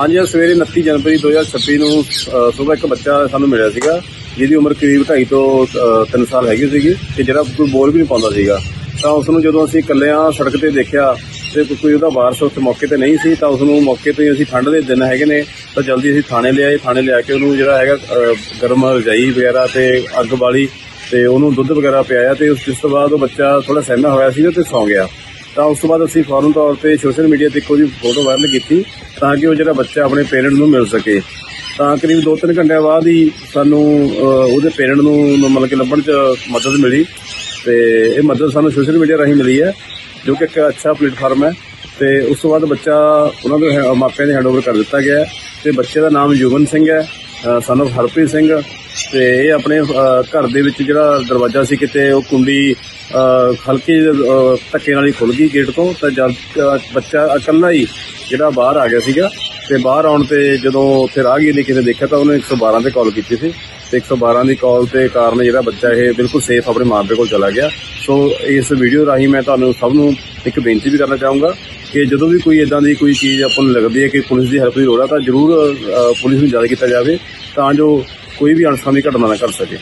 ਹਾਂਜੀ, ਅੱਜ ਸਵੇਰੇ 29 ਜਨਵਰੀ 2026 ਨੂੰ ਸਵੇਰ ਇੱਕ ਬੱਚਾ ਸਾਨੂੰ ਮਿਲਿਆ ਸੀਗਾ, ਜਿਹਦੀ ਉਮਰ ਕਰੀਬ 2.5 ਤੋਂ 3 ਸਾਲ ਹੈਗੀ ਸੀਗੀ ਤੇ ਜਿਹੜਾ ਕੋਈ ਬੋਲ ਵੀ ਨਹੀਂ ਪਾਉਂਦਾ ਸੀਗਾ। ਤਾਂ ਉਸ ਨੂੰ ਜਦੋਂ ਅਸੀਂ ਇਕੱਲਿਆਂ ਸੜਕ ਤੇ ਦੇਖਿਆ ਤੇ ਕੋਈ ਉਹਦਾ ਵਾਰਸ ਉਸ ਮੌਕੇ ਤੇ ਨਹੀਂ ਸੀ, ਤਾਂ ਉਸ ਨੂੰ ਮੌਕੇ ਤੇ ਅਸੀਂ ਠੰਡ ਦੇ ਦਿਨ ਹੈਗੇ ਨੇ, ਤਾਂ ਜਲਦੀ ਅਸੀਂ ਥਾਣੇ ਲਿਆਏ, ਥਾਣੇ ਲਿਆ ਕੇ ਉਹਨੂੰ ਜਿਹੜਾ ਹੈਗਾ ਗਰਮ ਰਜਾਈ ਵਗੈਰਾ ਤੇ ਅੱਗ ਬਾਲੀ ਤੇ ਉਹਨੂੰ ਦੁੱਧ ਵਗੈਰਾ ਪਿਆਇਆ ਤੇ ਉਸ ਜਿਸ ਤੋਂ ਬਾਅਦ ਉਹ ਬੱਚਾ ਥੋੜਾ ਸਹਿਮਿਆ ਹੋਇਆ ਸੀ ਤੇ ਸੌਂ ਗਿਆ। ਤਾਂ ਉਸ ਤੋਂ ਬਾਅਦ ਅਸੀਂ ਫੌਰਨ ਤੌਰ ਤੇ ਸੋਸ਼ਲ ਮੀਡੀਆ ਤੇ ਇੱਕ ਉਹਦੀ ਫੋਟੋ ਵਾਇਰਲ ਕੀਤੀ ਤਾਂ ਕਿ ਉਹ ਜਿਹੜਾ ਬੱਚਾ ਆਪਣੇ ਪੇਰੈਂਟ ਨੂੰ ਮਿਲ ਸਕੇ। ਤਾਂ ਕਰੀਬ 2-3 ਘੰਟਿਆਂ ਬਾਅਦ ਹੀ ਸਾਨੂੰ ਉਹਦੇ ਪੇਰੈਂਟ ਨੂੰ ਮਤਲਬ ਕਿ ਲੱਭਣ 'ਚ ਮਦਦ ਮਿਲੀ ਤੇ ਇਹ ਮਦਦ ਸਾਨੂੰ ਸੋਸ਼ਲ ਮੀਡੀਆ ਰਾਹੀਂ ਮਿਲੀ ਹੈ, ਜੋ ਕਿ ਇੱਕ ਅੱਛਾ ਪਲੇਟਫਾਰਮ ਹੈ ਤੇ ਉਸ ਤੋਂ ਬਾਅਦ ਬੱਚਾ ਉਹਨਾਂ ਦੇ ਹੈ- ਮਾਪਿਆਂ ਦੇ ਹੈਂਡਓਵਰ ਕਰ ਦਿੱਤਾ ਗਿਆ ਹੈ ਤੇ ਬੱਚੇ ਦਾ ਨਾਮ ਯੁਵਨ ਸਿੰਘ ਹੈ। ਸਨ ਹਰਪ੍ਰੀਤ ਸਿੰਘ ਤੇ ਇਹ ਆਪਣੇ ਘਰ ਦੇ ਵਿੱਚ ਜਿਹੜਾ ਦਰਵਾਜ਼ਾ ਸੀ ਕਿਤੇ ਉਹ ਕੁੰਡੀ ਅਹ, ਹਲਕੀ ਧੱਕੇ ਨਾਲ ਹੀ ਖੁੱਲ ਗਈ ਗੇਟ ਤੋਂ ਤਾਂ ਜਦ ਬੱਚਾ ਇਕੱਲਾ ਹੀ ਜਿਹੜਾ ਬਾਹਰ ਆ ਗਿਆ ਸੀਗਾ ਤੇ ਬਾਹਰ ਆਉਣ ਤੇ ਜਦੋਂ ਉੱਥੇ ਰਾਹਗੀਰ ਨੇ ਕਿਸੇ ਦੇਖਿਆ ਤਾਂ ਉਹਨੇ 112 ਤੇ ਕਾਲ ਕੀਤੀ ਸੀ ਤੇ 112 ਦੀ ਕਾਲ ਤੇ ਕਾਰਨ ਜਿਹੜਾ ਬੱਚਾ ਇਹ ਬਿਲਕੁਲ ਸੇਫ ਆਪਣੇ ਮਾਪੇ ਕੋਲ ਚਲਾ ਗਿਆ। ਸੋ ਇਸ ਵੀਡੀਓ ਰਾਹੀਂ ਮੈਂ ਤੁਹਾਨੂੰ ਸਭ ਨੂੰ ਇੱਕ ਬੇਨਤੀ ਵੀ ਕਰਨਾ ਚਾਹੂੰਗਾ ਕਿ ਜਦੋਂ ਵੀ ਕੋਈ ਇਦਾਂ ਦੀ ਕੋਈ ਚੀਜ਼ ਆਪਾਂ ਨੂੰ ਲੱਗਦੀ ਹੈ ਕਿ ਪੁਲਿਸ ਦੀ ਹੈਲਪ ਦੀ ਲੋੜ ਆ, ਤਾਂ ਜ਼ਰੂਰ ਪੁਲਿਸ ਨੂੰ ਜਾਰੀ ਕੀਤਾ ਜਾਵੇ ਤਾਂ ਜੋ ਕੋਈ ਵੀ ਅਣਸਖਾਵੀ ਘਟਨਾ ਨਾ ਘਟ ਸਕੇ।